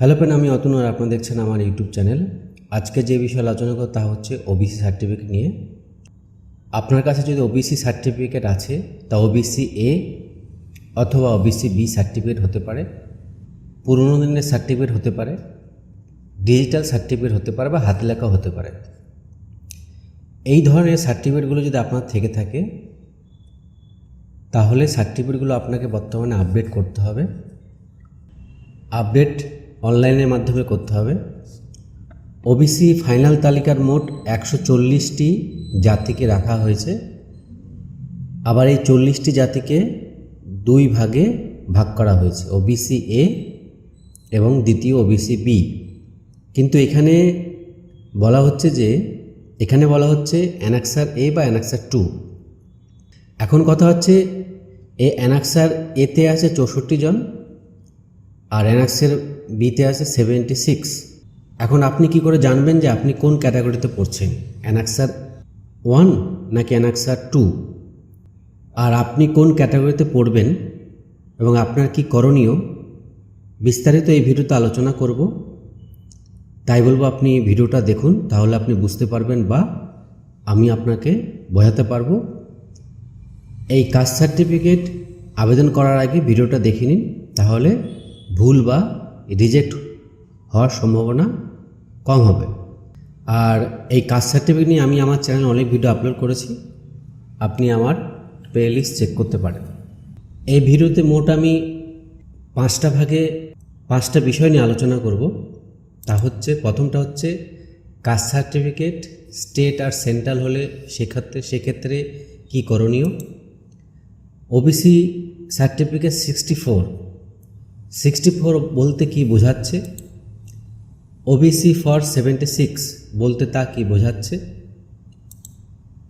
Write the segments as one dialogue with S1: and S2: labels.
S1: Hello pen আমি অতনু আর আপনারা দেখছেন আমার ইউটিউব চ্যানেল আজকে যে বিষয়ে আলোচনা করব তা হচ্ছে ওবিসি সার্টিফিকেট নিয়ে। আপনার কাছে যদি ওবিসি সার্টিফিকেট আছে, তা ওবিসি এ অথবা ওবিসি বি সার্টিফিকেট হতে পারে, পুরনো দিনের সার্টিফিকেট হতে পারে ডিজিটাল সার্টিফিকেট হতে পারে বা হাতে লেখা হতে পারে। এই ধরনের সার্টিফিকেটগুলো যদি আপনার থেকে থাকে, তাহলে সার্টিফিকেটগুলো আপনাকে বর্তমানে আপডেট করতে হবে। আপডেট অনলাইনের মাধ্যমে করতে হবে। ওবিসি ফাইনাল তালিকার মোট একশো চল্লিশটি জাতিকে রাখা হয়েছে। আবার এই চল্লিশটি জাতিকে দুই ভাগে ভাগ করা হয়েছে ওবিসি এ এবং দ্বিতীয় ওবিসি বি কিন্তু এখানে বলা হচ্ছে যে, এখানে বলা হচ্ছে অ্যানাক্সার এ বা অ্যানাক্সার টু। এখন কথা হচ্ছে এ অ্যানাক্সার এতে আছে চৌষট্টি জন আর অ্যানাক্সের বিতে আছে সেভেন্টি সিক্স এখন আপনি কি করে জানবেন যে আপনি কোন ক্যাটাগরিতে পড়ছেন? অ্যানাক্সার ওয়ান নাকি অ্যানাক্সার টু আর আপনি কোন ক্যাটাগরিতে পড়বেন এবং আপনার কি করণীয়? বিস্তারিত এই ভিডিওতে আলোচনা করব। তাই বলব আপনি ভিডিওটা দেখুন, তাহলে আপনি বুঝতে পারবেন বা আমি আপনাকে বোঝাতে পারব। এই কাস্ট সার্টিফিকেট আবেদন করার আগে ভিডিওটা দেখে নিন, তাহলে ভুল বা রিজেক্ট হওয়ার সম্ভাবনা কম হবে। আর এই কাস্ট সার্টিফিকেট নিয়ে আমি আমার চ্যানেলে অনেক ভিডিও আপলোড করেছি। আপনি আমার প্লেলিস্ট চেক করতে পারেন। এই ভিডিওতে মোট আমি পাঁচটা ভাগে পাঁচটা বিষয় নিয়ে আলোচনা করব। তা হচ্ছে, প্রথমটা হচ্ছে কাস্ট সার্টিফিকেট স্টেট আর সেন্ট্রাল হলে সেক্ষেত্রে সেক্ষেত্রে কী করণীয়? OBC certificate sixty four sixty four বলতে কী বোঝাচ্ছে? ওবিসি ফর সেভেন্টি সিক্স বলতে তা কী বোঝাচ্ছে?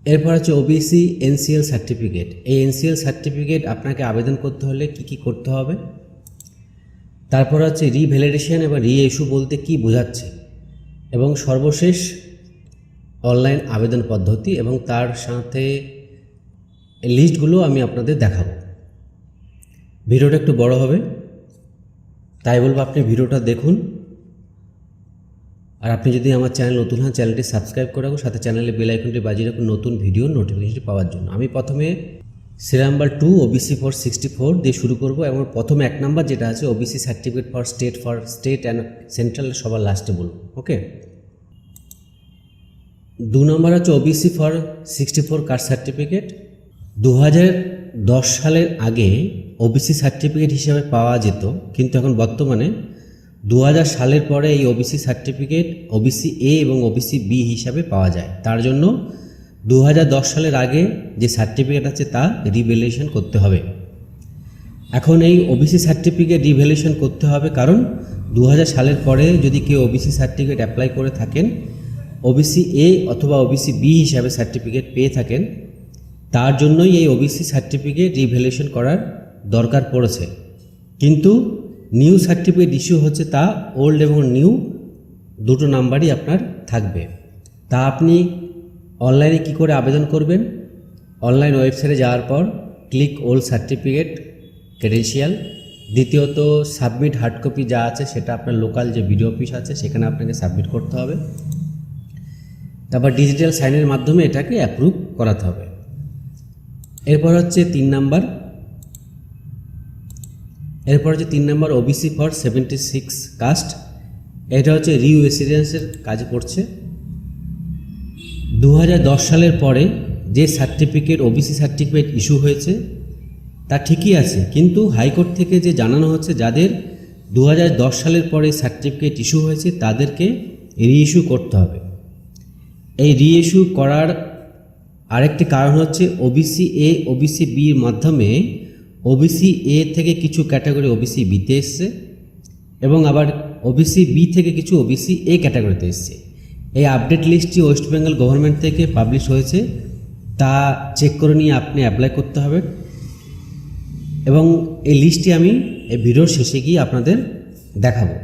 S1: এরপর হচ্ছে ওবিসি এনসিএল সার্টিফিকেট এই এনসিএল সার্টিফিকেট আপনাকে আবেদন করতে হলে কি কি করতে হবে? তারপর হচ্ছে রিভ্যালিডেশন এবং রি ইস্যু বলতে কি বোঝাচ্ছে? এবং সর্বশেষ অনলাইন আবেদন পদ্ধতি এবং তার সাথে লিস্টগুলো আমি আপনাদের দেখাবো। ভিডিওটা একটু বড় হবে। তাই বলব আপনি ভিডিওটা দেখুন। আর আপনি যদি আমার চ্যানেল নতুন হন, চ্যানেলটি সাবস্ক্রাইব করে রাখুন, সাথে চ্যানেলে বেল আইকনটি বাজিয়ে রাখুন নতুন ভিডিও নোটিফিকেশনটি পাওয়ার জন্য। আমি প্রথমে serial number two OBC for sixty four দিয়ে শুরু করব এবং প্রথম এক নাম্বার যেটা আছে OBC certificate for state for state and central সবার লাস্টে বলব ওকে দু নম্বর হচ্ছে OBC for sixty four caste certificate দু হাজার দশ সালের আগে ওবিসি সার্টিফিকেট হিসেবে পাওয়া যেত, কিন্তু এখন বর্তমানে দু হাজার সালের পরে এই ওবিসি সার্টিফিকেট ওবিসি এ এবং ওবিসি বি হিসাবে পাওয়া যায়। তার জন্য দু হাজার দশ সালের আগে যে সার্টিফিকেট আছে তা রিভ্যালুয়েশন করতে হবে। এখন এই ওবিসি সার্টিফিকেট রিভ্যালুয়েশন করতে হবে কারণ দু হাজার সালের পরে যদি কেউ ওবিসি সার্টিফিকেট অ্যাপ্লাই করে থাকেন ওবিসি এ অথবা ওবিসি বি হিসাবে সার্টিফিকেট পেয়ে থাকেন, তার জন্যই এই ওবিসি সার্টিফিকেট রিভ্যালুয়েশন করার দরকার পড়েছে। কিন্তু নিউ সার্টিফিকেট ইস্যু হচ্ছে তা ওল্ড এবং নিউ দুটো নাম্বারই আপনার থাকবে। তা আপনি অনলাইনে কি করে আবেদন করবেন? অনলাইন ওয়েবসাইটে যাওয়ার পর ক্লিক ওল্ড সার্টিফিকেট ক্রেডেন্সিয়াল দ্বিতীয়ত সাবমিট হার্ড কপি যা আছে সেটা আপনার লোকাল যে বিডিও অফিস আছে সেখানে আপনাকে সাবমিট করতে হবে। তারপর ডিজিটাল সাইনের মাধ্যমে এটাকে অ্যাপ্রুভ করাতে হবে। এরপর হচ্ছে তিন নাম্বার এরপর হচ্ছে তিন number OBC for seventy six caste এটা হচ্ছে রিউ রেসিডেন্সের কাজে পড়ছে দু সালের পরে যে সার্টিফিকেট ওবিসি সার্টিফিকেট ইস্যু হয়েছে, তা ঠিকই আছে, কিন্তু হাইকোর্ট থেকে যে জানানো হচ্ছে যাদের দু হাজার দশ সালের পরে সার্টিফিকেট ইস্যু হয়েছে, তাদেরকে রিইস্যু করতে হবে। এই রিইস্যু করার আরেকটি কারণ হচ্ছে ওবিসি এ ওবিসি বির মাধ্যমে ওবিসি এ থেকে কিছু ক্যাটাগরি ওবিসি বিতে এসছে এবং আবার ওবিসি বি থেকে কিছু ওবিসি এ ক্যাটাগরিতে এসছে। এই আপডেট লিস্টটি ওয়েস্ট বেঙ্গল গভর্নমেন্ট থেকে পাবলিশ হয়েছে, তা চেক করে নিয়ে আপনি অ্যাপ্লাই করতে হবে। এবং এই লিস্টটি আমি এই ভিডিওর শেষে গিয়ে আপনাদের দেখাবো।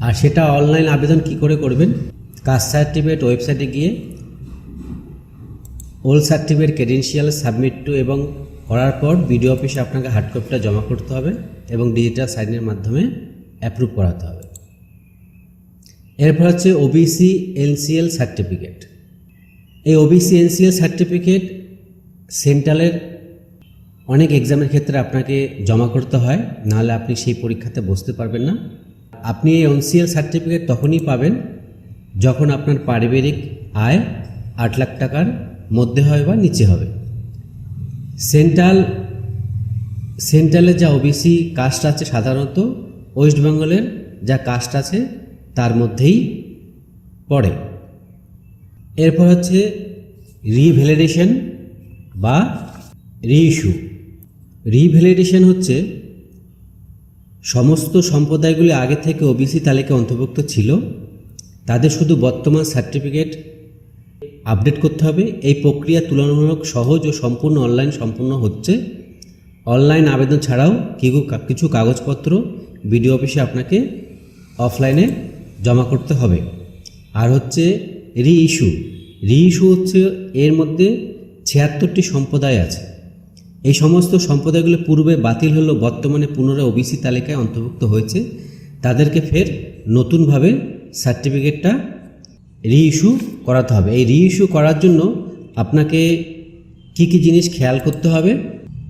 S1: আর সেটা অনলাইন আবেদন কি করে করবেন? কাস্ট সার্টিফিকেট ওয়েবসাইটে গিয়ে old certificate credential submit to এবং করার পর বিডিও অফিসে আপনাকে হার্ড কপিটা জমা করতে হবে এবং ডিজিটাল সাইনের মাধ্যমে অ্যাপ্রুভ করাতে হবে। এরপর হচ্ছে ওবিসি এনসিএল সার্টিফিকেট এই ওবিসি এনসিএল সার্টিফিকেট সেন্ট্রালের অনেক এক্সামের ক্ষেত্রে আপনাকে জমা করতে হয়, নাহলে আপনি সেই পরীক্ষাতে বসতে পারবেন না। আপনি এই এনসিএল সার্টিফিকেট তখনই পাবেন যখন আপনার পারিবারিক আয় আট লাখ টাকার মধ্যে হয় বা নিচে হবে। সেন্ট্রাল সেন্ট্রালের যা ওবিসি কাস্ট আছে সাধারণত, ওয়েস্ট বেঙ্গলের যা কাস্ট আছে তার মধ্যেই পড়ে। এরপর হচ্ছে রিভ্যালিডেশন বা রিইস্যু রিভ্যালিডেশন হচ্ছে সমস্ত সম্প্রদায়গুলি আগে থেকে ওবিসি তালিকায় অন্তর্ভুক্ত ছিল, তাদের শুধু বর্তমান সার্টিফিকেট আপডেট করতে হবে। এই প্রক্রিয়া তুলনামূলক সহজ ও সম্পূর্ণ অনলাইন সম্পূর্ণ হচ্ছে। অনলাইন আবেদন ছাড়াও কিছু কাগজপত্র বিডিও অফিসে আপনাকে অফলাইনে জমা করতে হবে। আর হচ্ছে রি ইস্যু রি ইস্যু হচ্ছে এর মধ্যে ছিয়াত্তরটি সম্প্রদায় আছে। এই সমস্ত সম্প্রদায়গুলো পূর্বে বাতিল হলেও বর্তমানে পুনরায় ওবিসি তালিকায় অন্তর্ভুক্ত হয়েছে। তাদেরকে ফের নতুনভাবে সার্টিফিকেটটা রিইস্যু করাতে হবে। এই রিইস্যু করার জন্য আপনাকে কী কী জিনিস খেয়াল করতে হবে?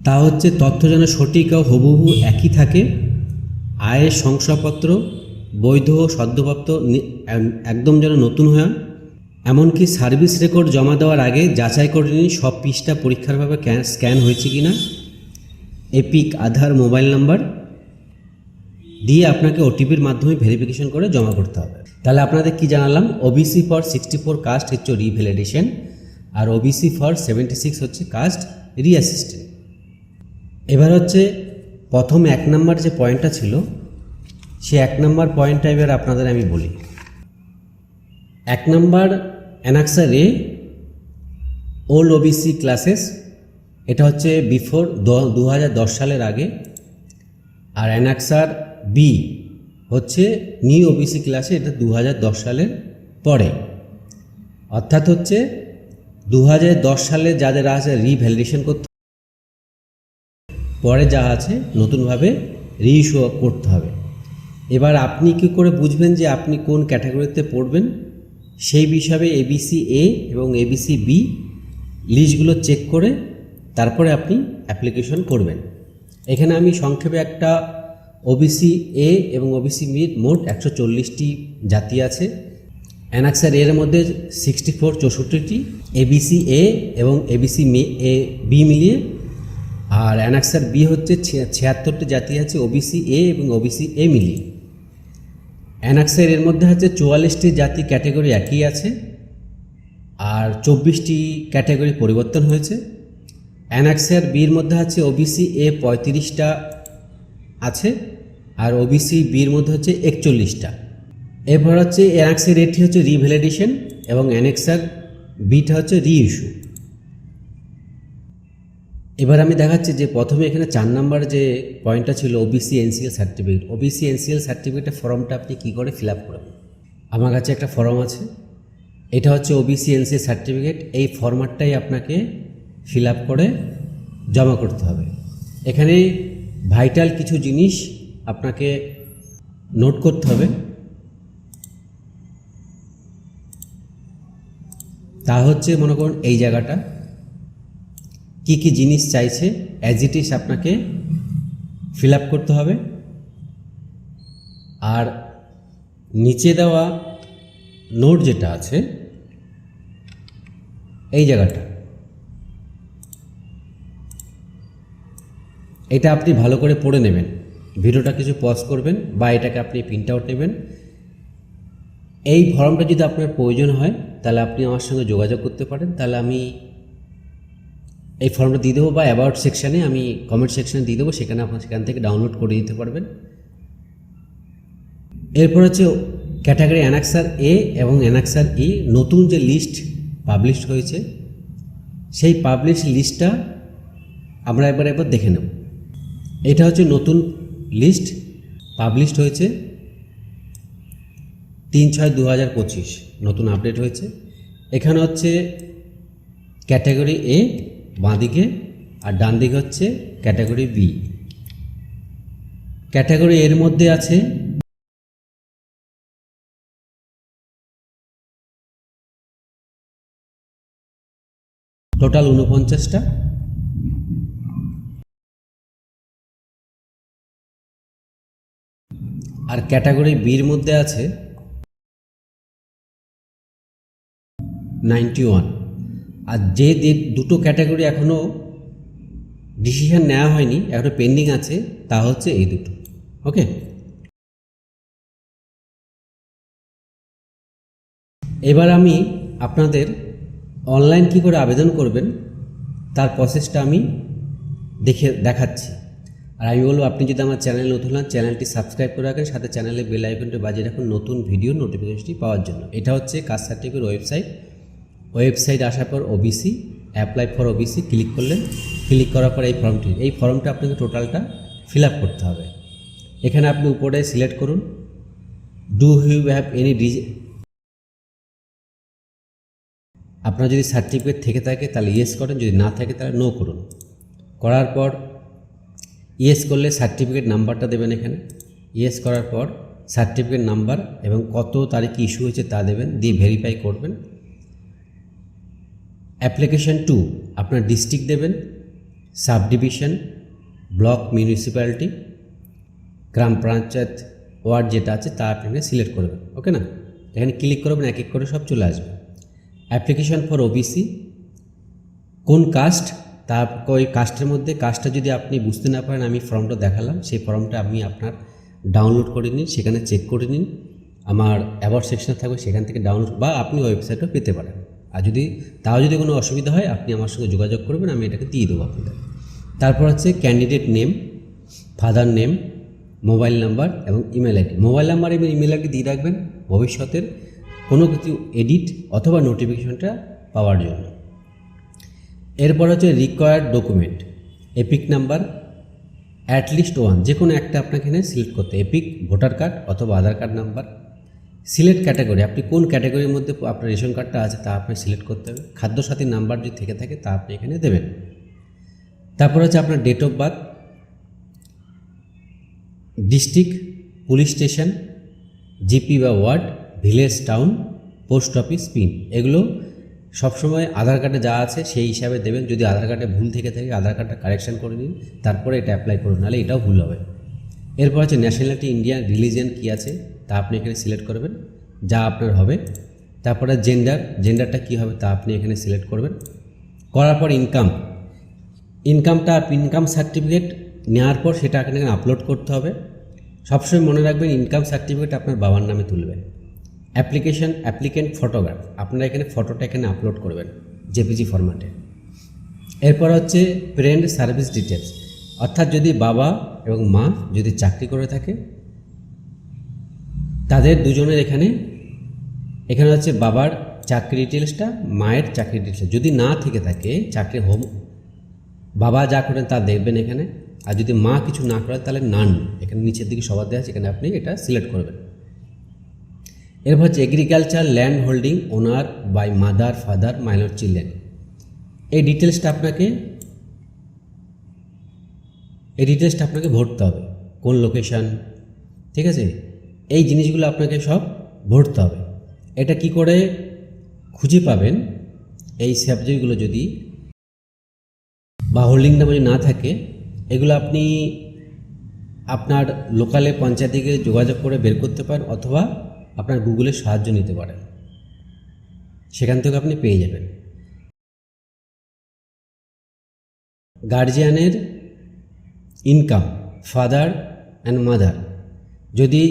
S1: তা হচ্ছে তথ্য যেন সঠিক ও হুবহু একই থাকে। আয়ের শংসাপত্র, বৈধ ও সদ্যপ্রাপ্ত একদম যেন নতুন হয়। এমনকি সার্ভিস রেকর্ড জমা দেওয়ার আগে যাচাই করে নিন সব পৃষ্ঠা পরীক্ষারভাবে স্ক্যান হয়েছে কি না এপিক আধার, মোবাইল নাম্বার দিয়ে আপনাকে ওটিপির মাধ্যমে ভেরিফিকেশন করে জমা করতে হবে। তাহলে আপনাদের কি জানালাম? OBC for sixty four caste হচ্ছে রিভ্যালিডেশন আর ওবিসি ফর সেভেন্টি সিক্স হচ্ছে কাস্ট রিঅ্যাসিস্ট্যান্ট এবার হচ্ছে প্রথম এক নাম্বার যে পয়েন্টটা ছিল, সে এক নম্বর পয়েন্টটা এবার আপনাদের আমি বলি। এক নম্বর annexure A old OBC classes এটা হচ্ছে বিফোর দু হাজার দশ সালের আগে, আর অ্যানাক্সার বি হচ্ছে নিউ ওবিসি ক্লাসে এটা দু সালের পরে। অর্থাৎ হচ্ছে দু সালে যাদের আছে রিভ্যালিডেশন করতে পরে যা আছে নতুনভাবে রিইস্যু করতে হবে। এবার আপনি কি করে বুঝবেন যে আপনি কোন ক্যাটাগরিতে পড়বেন? সেই বিষয়ে এবিসি এ এবং এবিসি বি লিস্টগুলো চেক করে তারপরে আপনি অ্যাপ্লিকেশন করবেন। এখানে আমি সংক্ষেপে একটা ওবিসি এ এবং ওবিসি মির মোট একশো চল্লিশটি জাতি আছে। অ্যানাক্সার এর মধ্যে সিক্সটি ফোর চৌষট্টিটি এবিসি এ এবং এবিসি এ বি মিলিয়ে। আর অ্যানাক্সার বি হচ্ছে ছিয়াত্তরটি জাতি আছে ওবিসি এ এবং ওবিসি এ মিলিয়ে। অ্যানাক্সের এর মধ্যে হচ্ছে চুয়াল্লিশটি জাতি ক্যাটাগরি একই আছে, আর চব্বিশটি ক্যাটাগরি পরিবর্তন হয়েছে। অ্যানাক্সের বির মধ্যে আছে ওবিসি এ পঁয়ত্রিশটা আছে, আর ওবিসি বির মধ্যে হচ্ছে একচল্লিশটা। এরপর হচ্ছে অ্যানাক্সের এটি হচ্ছে রিভ্যালিডেশন এবং অ্যানেক্সার বিটা হচ্ছে রিইস্যু এবার আমি দেখাচ্ছি যে প্রথমে এখানে চার নাম্বার যে পয়েন্টটা ছিল OBC NCL certificate OBC NCL সার্টিফিকেটের ফর্মটা আপনি কী করে ফিল আপ করবেন? আমার কাছে একটা ফর্ম আছে। এটা হচ্ছে ওবিসি এনসিএল সার্টিফিকেট এই ফরম্যাটটাই আপনাকে ফিল আপ করে জমা করতে হবে। এখানে ভাইটাল কিছু জিনিস আপনাকে নোট করতে হবে। তা হচ্ছে মনে করুন এই জায়গাটা। কি কি জিনিস চাইছে অ্যাজ ইট ইজ আপনাকে ফিল আপ করতে হবে। আর নিচে দেওয়া নোট যেটা আছে, এই জায়গাটা। এটা আপনি ভালো করে পড়ে নেবেন। ভিডিওটা কিছু পজ করবেন বা এটাকে আপনি প্রিন্ট আউট নেবেন। এই ফর্মটা যদি আপনার প্রয়োজন হয়, তাহলে আপনি আমার সঙ্গে যোগাযোগ করতে পারেন। তাহলে আমি এই ফর্মটা দিয়ে দেবো বা অ্যাবাউট সেকশানে আমি কমেন্ট সেকশানে দিয়ে দেবো। সেখানে আপনার সেখান থেকে ডাউনলোড করে দিতে পারবেন। এরপর হচ্ছে ক্যাটাগরি অ্যানাক্সার এ এবং অ্যানাক্সার ই নতুন যে লিস্ট পাবলিশ হয়েছে, সেই পাবলিশ লিস্টটা আমরা একবার একবার দেখে নেব। এটা হচ্ছে নতুন লিস্ট পাবলিশড হয়েছে তিন ছয় দু হাজার পঁচিশ, নতুন আপডেট হয়েছে। এখানে হচ্ছে ক্যাটাগরি এ বাঁদিকে আর ডান দিকে হচ্ছে ক্যাটাগরি বি ক্যাটাগরি এর মধ্যে আছে টোটাল উনপঞ্চাশটা আর ক্যাটাগরি বির মধ্যে আছে নাইনটি ওয়ান। আর যে দুটো ক্যাটাগরি এখনও ডিসিশন নেওয়া হয়নি এখনও পেন্ডিং আছে, তা হচ্ছে এই দুটো। ওকে? এবার আমি আপনাদের অনলাইন কি করে আবেদন করবেন, তার প্রসেসটা আমি দেখে দেখাচ্ছি। আর আমি বলব, আপনি যদি আমার চ্যানেল নতুন হন, চ্যানেলটি সাবস্ক্রাইব করে রাখেন, সাথে চ্যানেলে বেল আইকনটি বাজিয়ে রাখুন নতুন ভিডিও নোটিফিকেশনটি পাওয়ার জন্য। এটা হচ্ছে কাস্ট সার্টিফিকেট ওয়েবসাইট। ওয়েবসাইট আসার পর OBC apply for OBC click করলেন। ক্লিক করার পর এই ফর্মটি, এই ফর্মটা আপনাকে টোটালটা ফিল আপ করতে হবে। এখানে আপনি উপরে সিলেক্ট করুন। ডু ইউ হ্যাভ এনি ডিজি আপনার যদি সার্টিফিকেট থেকে থাকে, তাহলে ইয়েস করেন, যদি না থাকে, তাহলে নো করুন। করার পর ইয়েস করলে সার্টিফিকেট নাম্বারটা দেবেন এখানে। ইয়েস করার পর সার্টিফিকেট নাম্বার এবং কত তারিখে ইস্যু হয়েছে তা দেবেন, দিয়ে ভেরিফাই করবেন। অ্যাপ্লিকেশন টু, আপনার ডিস্ট্রিক্ট দেবেন সাব ডিভিশন ব্লক মিউনিসিপ্যালিটি, গ্রাম পঞ্চায়েত ওয়ার্ড যেটা আছে তা আপনি সিলেক্ট করবেন ওকে না? এখানে ক্লিক করবেন এক এক করে সব চলে আসবে। অ্যাপ্লিকেশন ফর ওবিসি, কোন কাস্ট তা ওই কাস্টের মধ্যে কাস্টটা যদি আপনি বুঝতে না পারেন, আমি ফর্মটা দেখালাম। সেই ফর্মটা আপনি আপনার ডাউনলোড করে নিন, সেখানে চেক করে নিন। আমার অ্যাওয়ার্ড সেকশনে থাকবে, সেখান থেকে ডাউনলোড বা আপনি ওয়েবসাইটও পেতে পারেন। আর যদি তাও যদি কোনো অসুবিধা হয়, আপনি আমার সঙ্গে যোগাযোগ করবেন, আমি এটাকে দিয়ে দেবো আপনাদের। তারপর হচ্ছে candidate name father name mobile number এবং ইমেল আইডি মোবাইল নাম্বার এবং ইমেল আইডি দিয়ে রাখবেন ভবিষ্যতের কোনো কিছু এডিট অথবা নোটিফিকেশনটা পাওয়ার জন্য। এরপর হচ্ছে required document EPIC number at least one যে কোনো একটা আপনাকে এখানে সিলেক্ট করতে এপিক ভোটার কার্ড অথবা Aadhaar card number select category আপনি কোন ক্যাটাগরির মধ্যে আপনার রেশন কার্ডটা আছে তা আপনি সিলেক্ট করতে হবে। খাদ্যসাথীর নাম্বার যদি থেকে থাকে তা আপনি এখানে দেবেন। তারপর হচ্ছে আপনার date of birth district police station GP বা ward village town post office pin এগুলো সবসময় আধার কার্ডে যা আছে সেই হিসাবে দেবেন। যদি আধার কার্ডে ভুল থেকে থাকে, আধার কার্ডটা কারেকশন করে নিন। তারপরে এটা অ্যাপ্লাই করুন, নাহলে এটাও ভুল হবে। এরপর আছে ন্যাশনালিটি ইন্ডিয়ান রিলিজিয়ান কী আছে, তা আপনি এখানে সিলেক্ট করবেন। যা আপনার হবে। তারপরে জেন্ডার জেন্ডারটা কী হবে, তা আপনি এখানে সিলেক্ট করবেন। করার পর ইনকাম ইনকামটা ইনকাম সার্টিফিকেট নেওয়ার পর সেটা এখানে আপলোড করতে হবে। সবসময় মনে রাখবেন ইনকাম সার্টিফিকেট আপনার বাবার নামে তুলবেন অ্যাপ্লিকেশন অ্যাপ্লিকেন্ট ফটোগ্রাফ। আপনারা এখানে ফটোটা এখানে আপলোড করবেন, জেপিজি ফরম্যাটে এরপর হচ্ছে ফ্রেন্ড সার্ভিস ডিটেলস অর্থাৎ যদি বাবা এবং মা যদি চাকরি করে থাকে, তাদের দুজনের এখানে এখানে হচ্ছে বাবার চাকরি ডিটেলসটা মায়ের চাকরি ডিটেলস যদি না থেকে থাকে, চাকরি হোম, বাবা যা করেন তা দেখবেন এখানে। আর যদি মা কিছু না করে তাহলে নান এখানে নিচের দিকে সবার দেওয়া আছে, এখানে আপনি এটা সিলেক্ট করবেন। এরপর হচ্ছে agriculture land holding owner by mother father minor children এই ডিটেলসটা আপনাকে, এই ডিটেলসটা আপনাকে ভরতে হবে, কোন লোকেশান ঠিক আছে? এই জিনিসগুলো আপনাকে সব ভরতে হবে। এটা কি করে খুঁজে পাবেন? এই সাবজেক্টগুলো যদি বা হোল্ডিং নাম্বার যদি না থাকে, এগুলো আপনি আপনার লোকালে পঞ্চায়েতে গিয়ে যোগাযোগ করে বের করতে পারেন, অথবা আপনার গুগলের সাহায্য নিতে পারেন। সেখান থেকে আপনি পেয়ে যাবেন। গার্জিয়ানের ইনকাম ফাদার অ্যান্ড মাদার যদি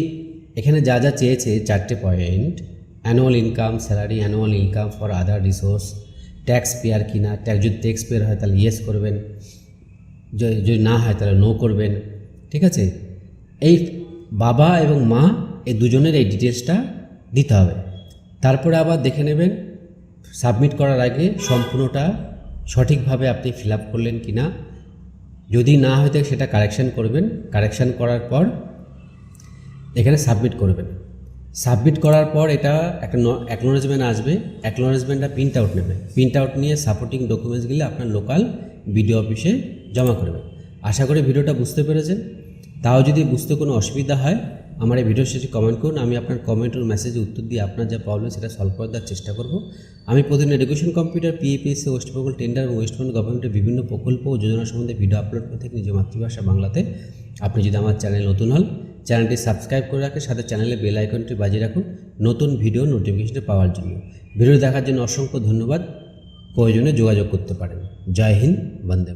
S1: এখানে যা যা চেয়েছে, চারটে point annual income salary annual income for other resource tax payer কিনা ট্যাক্স যদি ট্যাক্স পেয়ার হয় তাহলে ইয়েস করবেন। যদি যদি না হয় তাহলে নো করবেন। ঠিক আছে? এই বাবা এবং মা এই দুজনের এই ডিটেলসটা দিতে হবে। তারপরে আবার দেখে নেবেন সাবমিট করার আগে সম্পূর্ণটা সঠিকভাবে আপনি ফিল আপ করলেন কি না যদি না হয় থাকে সেটা কারেকশান করবেন। কারেকশান করার পর এখানে সাবমিট করবেন। সাবমিট করার পর এটা একটা অ্যাকনোলেজমেন্ট আসবে। অ্যাকনোলেজমেন্টটা প্রিন্ট আউট নেবে। প্রিন্ট আউট নিয়ে সাপোর্টিং ডকুমেন্টসগুলি আপনার লোকাল বিডিও অফিসে জমা করবে। আশা করি ভিডিওটা বুঝতে পেরেছেন। তাও যদি বুঝতে কোনো অসুবিধা হয় আমার এই ভিডিও শেষে কমেন্ট করুন, আমি আপনার কমেন্ট ও মেসেজে উত্তর দিয়ে আপনার যা প্রবলেম সেটা সলভ করে দেওয়ার চেষ্টা করব। আমি প্রতিদিন education computer PAPSC West Bengal tender এবং ওয়েস্ট বেঙ্গল গভর্নমেন্টের বিভিন্ন প্রকল্প ও যোজনা সম্বন্ধে ভিডিও আপলোড করে থাকি নিজের মাতৃভাষা বাংলাতে। আপনি যদি আমার চ্যানেল নতুন হন চ্যানেলটি সাবস্ক্রাইব করে রাখেন সাথে চ্যানেলে বেল আইকনটি বাজিয়ে রাখুন নতুন ভিডিও নোটিফিকেশন পাওয়ার জন্য। ভিডিও দেখার জন্য অসংখ্য ধন্যবাদ। প্রয়োজনে যোগাযোগ করতে পারেন। জয় হিন্দ, বন্দে